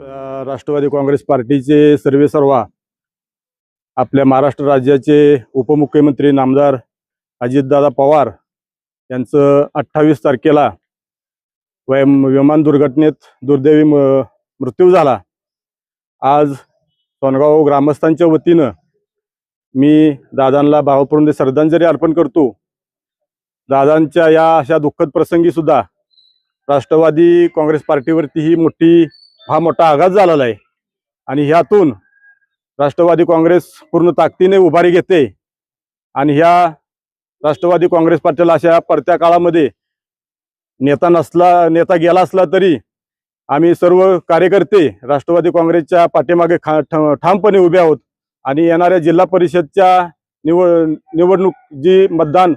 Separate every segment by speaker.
Speaker 1: राष्ट्रवादी काँग्रेस पार्टीचे सर्वेसर्वा आपल्या महाराष्ट्र राज्याचे उपमुख्यमंत्री नामदार अजितदादा पवार यांचं अठ्ठावीस तारखेला वय विमान दुर्घटनेत दुर्दैवी म- मृत्यू झाला. आज सोनगाव ग्रामस्थांच्या वतीनं मी दादांना भावपूर्ण श्रद्धांजली अर्पण करतो. दादांच्या या अशा दुःखद प्रसंगीसुद्धा राष्ट्रवादी काँग्रेस पार्टीवरती ही मोठी हा मोठा आघात झालेला आहे. आणि ह्यातून राष्ट्रवादी काँग्रेस पूर्ण ताकदीने उभारी घेते. आणि ह्या राष्ट्रवादी काँग्रेस पार्टीला अशा परत्या काळामध्ये नेता नसला नेता गेला असला तरी आम्ही सर्व कार्यकर्ते राष्ट्रवादी काँग्रेसच्या पाठीमागे खा ठ- ठामपणे उभे आहोत. आणि येणाऱ्या जिल्हा परिषदच्या निवड निवडणूक जी मतदान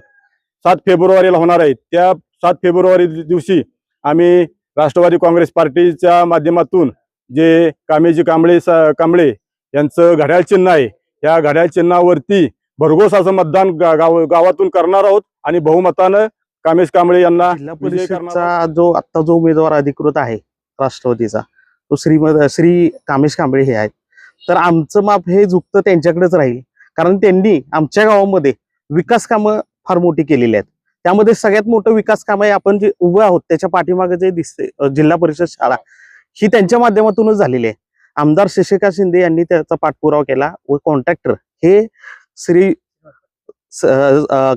Speaker 1: सात फेब्रुवारीला होणार आहे त्या सात फेब्रुवारी दिवशी आम्ही राष्ट्रवादी काँग्रेस पार्टीच्या माध्यमातून जे कामेजी कांबळे कांबळे यांचं घड्याळ चिन्ह आहे या घड्याळ चिन्हावरती भरघोस असं मतदान गाव गावातून करणार आहोत आणि बहुमतानं कामेश कांबळे यांना.
Speaker 2: परिषदचा जो आता जो उमेदवार अधिकृत आहे राष्ट्रवादीचा तो श्रीमद श्री कामेश कांबळे हे आहेत तर आमचं माप हे झुकतं त्यांच्याकडेच राहील कारण त्यांनी आमच्या गावामध्ये विकास कामं फार मोठी केलेली आहेत त्यामध्ये सगळ्यात मोठं विकास काम आहे आपण जे उभं आहोत त्याच्या पाठीमागे जे दिसते जिल्हा परिषद शाळा ही त्यांच्या माध्यमातूनच झालेली आहे. आमदार शशिकांत शिंदे यांनी त्याचा पाठपुरावा केला व कॉन्ट्रॅक्टर हे श्री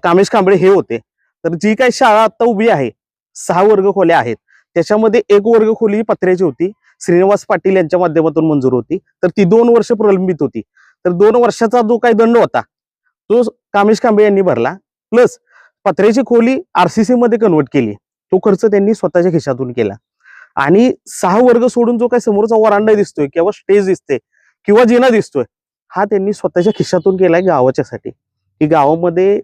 Speaker 2: कामेश कांबळे हे होते. तर जी काही शाळा आता उभी आहे सहा वर्ग खोल्या आहेत. त्याच्यामध्ये एक वर्ग खोली पत्र्याची होती. श्रीनिवास पाटील यांच्या माध्यमातून मंजूर होती. तर ती दोन वर्ष प्रलंबित होती. तर दोन वर्षाचा जो काही दंड होता तो कामेश कांबळे यांनी भरला. प्लस पत्र्याची खोली आरसीसी मध्ये कन्वर्ट केली. तो खर्च त्यांनी स्वतःच्या खिशातून केला. आणि सहा वर्ग सोडून जो काही समोरचा वरांडा दिसतोय किंवा स्टेज दिसते किंवा जिना दिसतोय हा त्यांनी स्वतःच्या खिशातून केलाय गावाच्यासाठी. की गावामध्ये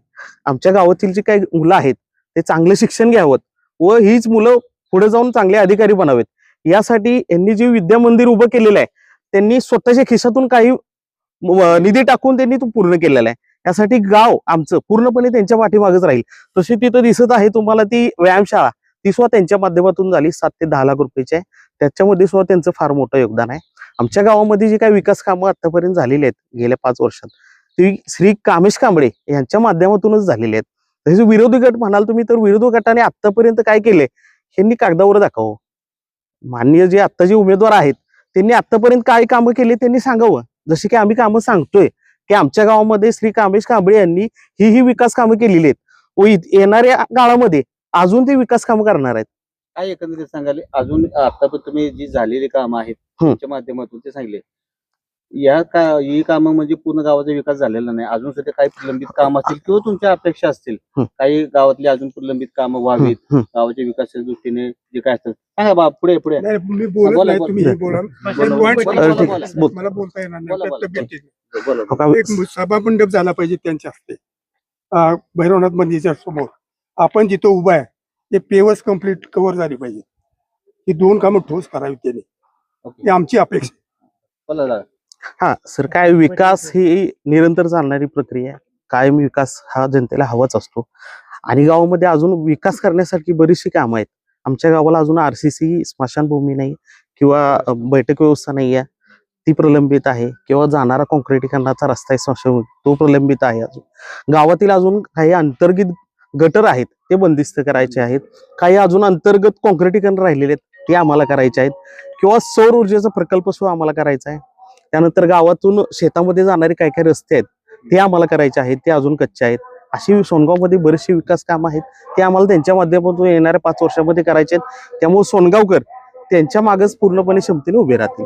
Speaker 2: आमच्या गावातील जी काही मुलं आहेत ते चांगलं शिक्षण घ्यावं व हीच मुलं पुढे जाऊन चांगले अधिकारी बनावेत. यासाठी यांनी जे विद्या मंदिर उभं केलेलं आहे त्यांनी स्वतःच्या खिशातून काही निधी टाकून त्यांनी तो पूर्ण केलेला आहे. यासाठी गाव आमचं पूर्णपणे त्यांच्या पाठीमागच राहील. तशी तिथं दिसत आहे तुम्हाला ती व्यायामशाळा ती सुद्धा त्यांच्या माध्यमातून झाली. सात ते दहा लाख रुपयाची आहे. त्याच्यामध्ये सुद्धा त्यांचं फार मोठं योगदान आहे. आमच्या गावामध्ये जी काही विकास कामं आतापर्यंत झालेली आहेत गेल्या पाच वर्षात ती श्री कामेश कांबळे यांच्या माध्यमातूनच झालेली आहेत. तसेच विरोधी गट म्हणाल तुम्ही तर विरोधी गटाने आतापर्यंत काय केले यांनी कागदावर दाखवावं. माननीय जे आता जे उमेदवार आहेत त्यांनी आतापर्यंत काय कामं केली त्यांनी सांगावं. जशी की आम्ही कामं सांगतोय की आमच्या गावामध्ये श्री कामेश कांबळे यांनी ही ही विकास कामं केलेली आहेत. व येणाऱ्या काळामध्ये अजून ते विकास कामं करणार आहेत.
Speaker 3: काय एकंदरीत सांगाले? अजून आता पण तुम्ही जी झालेली कामं आहेत त्यांच्या माध्यमातून ते सांगले या का ही कामं म्हणजे पूर्ण गावाचा विकास झालेला नाही अजून सुद्धा काही प्रलंबित काम असतील किंवा तुमच्या अपेक्षा असतील
Speaker 2: हं.
Speaker 3: काही गावातली अजून प्रलंबित कामं व्हावीत. गावाच्या विकासाच्या दृष्टीने जे काय असतं सांगा बा पुढे पुढे
Speaker 4: नाही मी बोलत
Speaker 3: बोला,
Speaker 4: नाही
Speaker 3: बोला.
Speaker 4: तुम्ही हे बोला
Speaker 3: बोला,
Speaker 4: पण
Speaker 3: बोला,
Speaker 4: point
Speaker 3: बोला,
Speaker 2: अरे
Speaker 4: सांगा.
Speaker 2: ठीक
Speaker 3: बोला.
Speaker 2: आहे, बोल.
Speaker 4: मला बोलता येणार
Speaker 3: बोला,
Speaker 4: नाही
Speaker 3: बोला.
Speaker 4: त्या तब्येतीने.
Speaker 3: बोला
Speaker 2: हो का?
Speaker 4: एक सभा मंडप झाला पाहिजे त्यांच्या हस्ते अं, भैरवनाथ मंदिरच्या समोर आपण जिथं उभा आहे ते पेवर्स कंप्लीट कव्हर झाली पाहिजे ही दोन कामं ठोस करावी त्यांनी
Speaker 3: ओके.
Speaker 4: ही आमची अपेक्षा
Speaker 3: बोला दादा.
Speaker 2: हा सर काय विकास ही निरंतर चालणारी प्रक्रिया आहे. कायम विकास हा जनतेला हवाच असतो. आणि गावामध्ये अजून विकास करण्यासारखी बरीचशी कामं आहेत. आमच्या गावाला अजून आरसीसी स्मशानभूमी नाही किंवा बैठक व्यवस्था नाही आहे. ती प्रलंबित आहे किंवा जाणारा काँक्रिटीकरणाचा रस्ता आहे स्मशानभूमी तो प्रलंबित आहे अजून. गावातील अजून काही अंतर्गत गटर आहेत ते बंदिस्त करायचे आहेत. काही अजून अंतर्गत काँक्रिटीकरण राहिलेले आहेत ते आम्हाला करायचे आहेत. किंवा सौर ऊर्जेचा प्रकल्प सुद्धा आम्हाला करायचा आहे. त्यानंतर गावातून शेतामध्ये जाणारे काही काही रस्ते आहेत ते आम्हाला करायचे आहेत ते अजून कच्चे आहेत. अशी सोनगावमध्ये बरेचसे विकास कामं आहेत ते आम्हाला त्यांच्या माध्यमातून येणाऱ्या पाच वर्षामध्ये करायचे आहेत. त्यामुळे सोनगावकर त्यांच्या मागच पूर्णपणे क्षमतेने उभे राहतील.